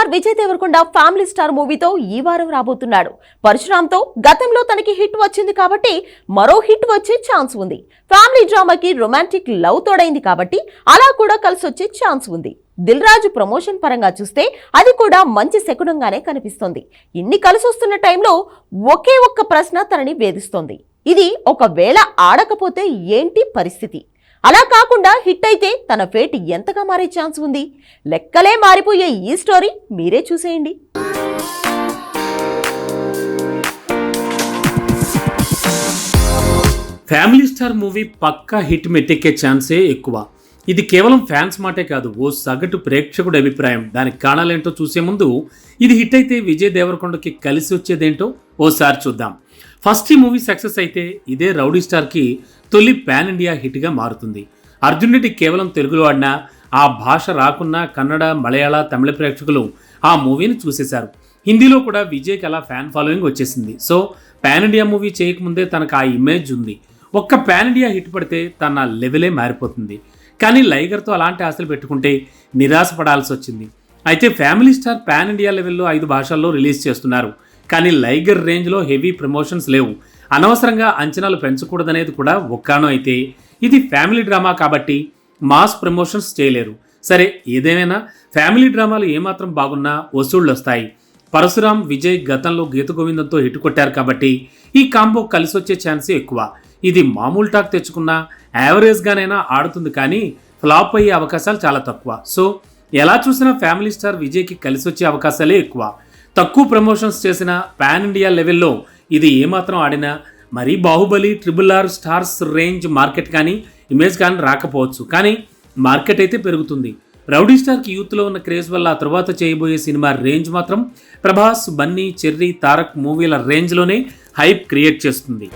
Star Vijay Deverakonda family star మూవీతో ఈ వారం రాబోతున్నాడు. పరశురామ్తో గతంలో తనకి హిట్ వచ్చింది కాబట్టి మరో హిట్ వచ్చే ఛాన్స్ ఉంది. ఫ్యామిలీ డ్రామాకి రొమాంటిక్ లవ్ తోడైంది కాబట్టి అలా కూడా కలిసి వచ్చే ఛాన్స్ ఉంది. దిల్ రాజు ప్రమోషన్ పరంగా చూస్తే అది కూడా మంచి శకునంగానే కనిపిస్తోంది. ఇన్ని కలిసి వస్తున్న టైంలో ఒకే ఒక్క ప్రశ్న తనని వేధిస్తోంది. ఇది ఒకవేళ ఆడకపోతే ఏంటి పరిస్థితి? అలా కాకుండా హిట్ అయితే తన ఫేట్ ఎంతగా మారే ఛాన్స్ ఉంది. లెక్కలే మారిపోయే ఈ స్టోరీ మీరే చూసేయండి. ఫ్యామిలీ స్టార్ మూవీ పక్కా హిట్ మెట్టెక్కే ఛాన్సే ఎక్కువ. ఇది కేవలం ఫ్యాన్స్ మాటే కాదు ఓ సగటు ప్రేక్షకుడి అభిప్రాయం. దానికి కారణాలేంటో చూసే ముందు ఇది హిట్ అయితే విజయ్ దేవరకొండకి కలిసి వచ్చేదేంటో ఓసారి చూద్దాం. ఫస్ట్ ఈ మూవీ సక్సెస్ అయితే ఇదే రౌడీ స్టార్కి తొలి పాన్ ఇండియా హిట్గా మారుతుంది. అర్జున్ రెడ్డి కేవలం తెలుగులో ఆడినా ఆ భాష రాకున్నా కన్నడ మలయాళ తమిళ ప్రేక్షకులు ఆ మూవీని చూసేశారు. హిందీలో కూడా విజయ్కి అలా ఫ్యాన్ ఫాలోయింగ్ వచ్చేసింది. సో పాన్ ఇండియా మూవీ చేయకముందే తనకు ఆ ఇమేజ్ ఉంది. ఒక్క పాన్ ఇండియా హిట్ పడితే తన లెవెలే మారిపోతుంది. కానీ లైగర్తో అలాంటి ఆశలు పెట్టుకుంటే నిరాశపడాల్సి వచ్చింది. అయితే ఫ్యామిలీ స్టార్ పాన్ ఇండియా లెవెల్లో ఐదు భాషల్లో రిలీజ్ చేస్తున్నారు. కానీ లైగర్ రేంజ్లో హెవీ ప్రమోషన్స్ లేవు. అనవసరంగా అంచనాలు పెంచకూడదనేది కూడా ఒక్కానో అయితే. ఇది ఫ్యామిలీ డ్రామా కాబట్టి మాస్ ప్రమోషన్స్ చేయలేరు. సరే ఏదేమైనా ఫ్యామిలీ డ్రామాలు ఏమాత్రం బాగున్నా వసూళ్ళు వస్తాయి పరశురాం విజయ్ గతంలో గీత గోవిందంతో హిట్ కొట్టారు కాబట్టి ఈ కాంబో కలిసి వచ్చే ఛాన్సే ఎక్కువ. ఇది మామూలు టాక్ తెచ్చుకున్నా యావరేజ్గానైనా ఆడుతుంది కానీ ఫ్లాప్ అయ్యే అవకాశాలు చాలా తక్కువ. సో ఎలా చూసినా ఫ్యామిలీ స్టార్ విజయ్కి కలిసి వచ్చే అవకాశాలే ఎక్కువ. తక్కువ ప్రమోషన్స్ చేసిన పాన్ ఇండియా లెవెల్లో ఇది ఏమాత్రం ఆడినా మరీ Baahubali triple R stars range market కానీ ఇమేజ్ కానీ రాకపోవచ్చు. కానీ మార్కెట్ అయితే పెరుగుతుంది. రౌడీ స్టార్కి యూత్లో ఉన్న క్రేజ్ వల్ల ఆ తర్వాత చేయబోయే సినిమా రేంజ్ మాత్రం ప్రభాస్ బన్నీ చెర్రీ తారక్ మూవీల రేంజ్లోనే హైప్ క్రియేట్ చేస్తుంది.